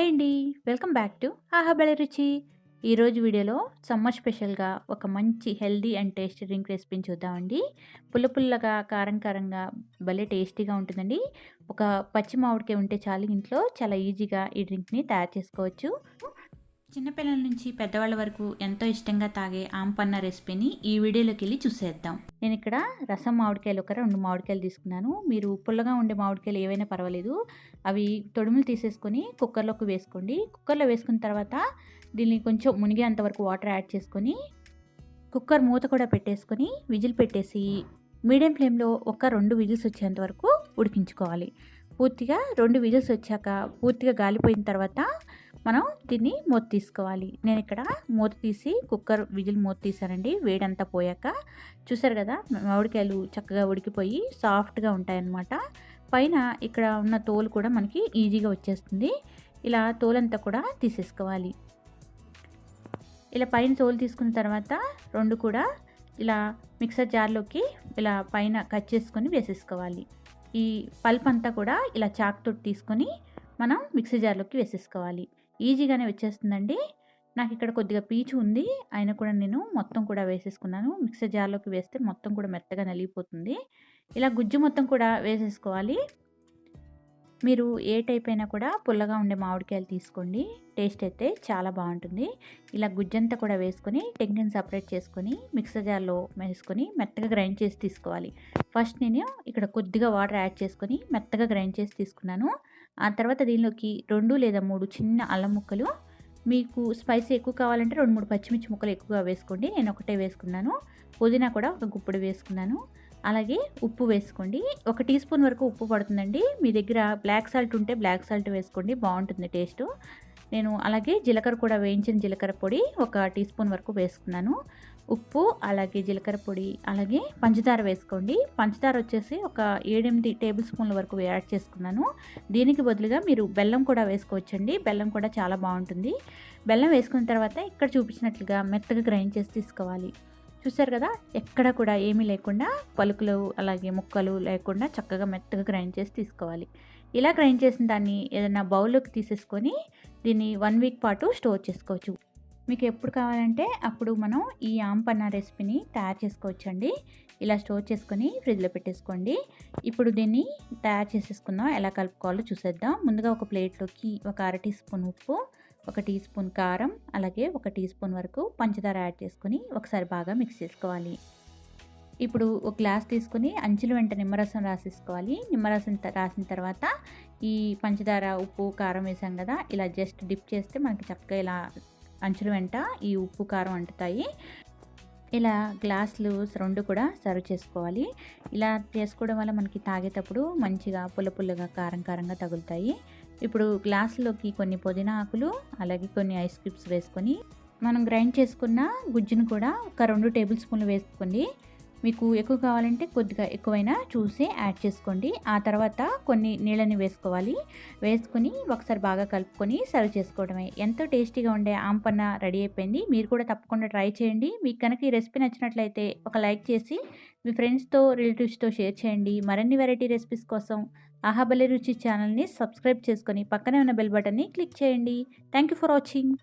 Hi అండి. Welcome back to ఆహా రుచి. ఈరోజు వీడియోలో సమ్మర్ స్పెషల్గా ఒక మంచి హెల్దీ అండ్ టేస్టీ డ్రింక్ రెసిపీని చూద్దామండి పుల్ల పుల్లగా కారం కారంగా భలే టేస్టీగా ఉంటుందండి. ఒక పచ్చి మామిడికాయ ఉంటే చాలు ఇంట్లో చాలా ఈజీగా ఈ డ్రింక్ని తయారు చేసుకోవచ్చు. చిన్నపిల్లల నుంచి పెద్దవాళ్ళ వరకు ఎంతో ఇష్టంగా తాగే ఆంపన్న రెసిపీని ఈ వీడియోలోకి వెళ్ళి చూసేద్దాం. నేను ఇక్కడ రసం మామిడికాయలు ఒక రెండు మామిడికాయలు తీసుకున్నాను. మీరు పుల్లగా ఉండే మామిడికాయలు ఏవైనా పర్వాలేదు. అవి తొడుములు తీసేసుకొని కుక్కర్లోకి వేసుకోండి. కుక్కర్లో వేసుకున్న తర్వాత దీన్ని కొంచెం మునిగేంత వరకు వాటర్ యాడ్ చేసుకొని కుక్కర్ మూత కూడా పెట్టేసుకొని విజిల్ పెట్టేసి మీడియం ఫ్లేమ్లో ఒక రెండు విజిల్స్ వచ్చేంత వరకు ఉడికించుకోవాలి. పూర్తిగా రెండు విజిల్స్ వచ్చాక పూర్తిగా గాలిపోయిన తర్వాత మనం మూతిని మూత తీసుకోవాలి. నేను ఇక్కడ మూత తీసి కుక్కర్ విజిల్ మూత తీసానండి. వేడంతా పోయాక చూసారు కదా మామిడికాయలు చక్కగా ఉడికిపోయి సాఫ్ట్గా ఉంటాయన్నమాట. పైన ఇక్కడ ఉన్న తోలు కూడా మనకి ఈజీగా వచ్చేస్తుంది. ఇలా తోలంతా కూడా తీసేసుకోవాలి. ఇలా పైన తోలు తీసుకున్న తర్వాత రెండు కూడా ఇలా మిక్సర్ జార్లోకి ఇలా పైన కట్ చేసుకొని వేసేసుకోవాలి. ఈ పల్ప్ అంతా కూడా ఇలా చాక్తో తీసుకొని మనం మిక్సీ జార్లోకి వేసేసుకోవాలి. ఈజీగానే వచ్చేస్తుందండి. నాకు ఇక్కడ కొద్దిగా పీచు ఉంది. అయినా కూడా నేను మొత్తం కూడా వేసేసుకున్నాను. మిక్సర్ జార్లోకి వేస్తే మొత్తం కూడా మెత్తగా నలిగిపోతుంది. ఇలా గుజ్జు మొత్తం కూడా వేసేసుకోవాలి. మీరు ఏ టైప్ అయినా కూడా పుల్లగా ఉండే మామిడికాయలు తీసుకోండి. టేస్ట్ అయితే చాలా బాగుంటుంది. ఇలా గుజ్జంతా కూడా వేసుకొని టెంకిని సపరేట్ చేసుకొని మిక్సర్ జార్లో వేసుకొని మెత్తగా గ్రైండ్ చేసి తీసుకోవాలి. ఫస్ట్ నేను ఇక్కడ కొద్దిగా వాటర్ యాడ్ చేసుకొని మెత్తగా గ్రైండ్ చేసి తీసుకున్నాను. ఆ తర్వాత దీనిలోకి రెండు లేదా మూడు చిన్న అల్లం ముక్కలు మీకు స్పైసీ ఎక్కువ కావాలంటే రెండు మూడు పచ్చిమిర్చి ముక్కలు ఎక్కువగా వేసుకోండి. నేను ఒకటే వేసుకున్నాను. పుదీనా కూడా ఒక గుప్పుడు వేసుకున్నాను. అలాగే ఉప్పు వేసుకోండి. ఒక టీ స్పూన్ వరకు ఉప్పు పడుతుందండి. మీ దగ్గర బ్లాక్ సాల్ట్ ఉంటే బ్లాక్ సాల్ట్ వేసుకోండి బాగుంటుంది టేస్ట్. నేను అలాగే జీలకర్ర కూడా వేయించిన జీలకర్ర పొడి ఒక టీ స్పూన్ వరకు వేసుకున్నాను. ఉప్పు అలాగే జీలకర్ర పొడి అలాగే పంచదార వేసుకోండి. పంచదార వచ్చేసి ఒక ఏడెనిమిది టేబుల్ స్పూన్ల వరకు యాడ్ చేసుకున్నాను. దీనికి బదులుగా మీరు బెల్లం కూడా వేసుకోవచ్చండి. బెల్లం కూడా చాలా బాగుంటుంది. బెల్లం వేసుకున్న తర్వాత ఇక్కడ చూపించినట్లుగా మెత్తగా గ్రైండ్ చేసి తీసుకోవాలి. చూసారు కదా? ఎక్కడ కూడా ఏమీ లేకుండా పలుకులు అలాగే ముక్కలు లేకుండా చక్కగా మెత్తగా గ్రైండ్ చేసి తీసుకోవాలి. ఇలా గ్రైండ్ చేసిన దాన్ని ఏదైనా బౌల్లోకి తీసేసుకొని దీన్ని వన్ వీక్ పాటు స్టోర్ చేసుకోవచ్చు. మీకు ఎప్పుడు కావాలంటే అప్పుడు మనం ఈ ఆంపన్న రెసిపీని తయారు చేసుకోవచ్చండి. ఇలా స్టోర్ చేసుకొని ఫ్రిడ్జ్లో పెట్టేసుకోండి. ఇప్పుడు దీన్ని తయారు చేసేసుకుందాం. ఎలా కలుపుకోవాలో చూసేద్దాం. ముందుగా ఒక ప్లేట్లోకి ఒక అర టీ స్పూన్ ఉప్పు ఒక టీ స్పూన్ కారం అలాగే ఒక టీ స్పూన్ వరకు పంచదార యాడ్ చేసుకొని ఒకసారి బాగా మిక్స్ చేసుకోవాలి. ఇప్పుడు ఒక గ్లాస్ తీసుకుని అంచుల వెంట నిమ్మరసం రాసేసుకోవాలి. నిమ్మరసం రాసిన తర్వాత ఈ పంచదార ఉప్పు కారం వేసాం కదా ఇలా జస్ట్ డిప్ చేస్తే మనకి చక్కగా ఇలా అంచుల వెంట ఈ ఉప్పు కారం అంటుతాయి. ఇలా గ్లాసులు రెండు కూడా సర్వ్ చేసుకోవాలి. ఇలా చేసుకోవడం వల్ల మనకి తాగేటప్పుడు మంచిగా పుల్ల పుల్లగా కారం కారంగా తగులుతాయి. ఇప్పుడు గ్లాసులోకి కొన్ని పుదీనా ఆకులు అలాగే కొన్ని ఐస్ క్యూబ్స్ వేసుకొని మనం గ్రైండ్ చేసుకున్న గుజ్జును కూడా ఒక రెండు టేబుల్ స్పూన్లు వేసుకోండి. మీకు ఎక్కువ కావాలంటే కొద్దిగా ఎక్కువైనా చూసి యాడ్ చేసుకోండి. ఆ తర్వాత కొన్ని నీళ్ళని వేసుకోవాలి. వేసుకొని ఒకసారి బాగా కలుపుకొని సర్వ్ చేసుకోవడమే. ఎంతో టేస్టీగా ఉండే ఆంపన్న రెడీ అయిపోయింది. మీరు కూడా తప్పకుండా ట్రై చేయండి. మీకు కనుక ఈ రెసిపీ నచ్చినట్లయితే ఒక లైక్ చేసి మీ ఫ్రెండ్స్తో రిలేటివ్స్తో షేర్ చేయండి. మరిన్ని వెరైటీ రెసిపీస్ కోసం ఆహాబలి రుచి ఛానల్ని సబ్స్క్రైబ్ చేసుకొని పక్కనే ఉన్న బెల్ బటన్ని క్లిక్ చేయండి. Thank you for watching.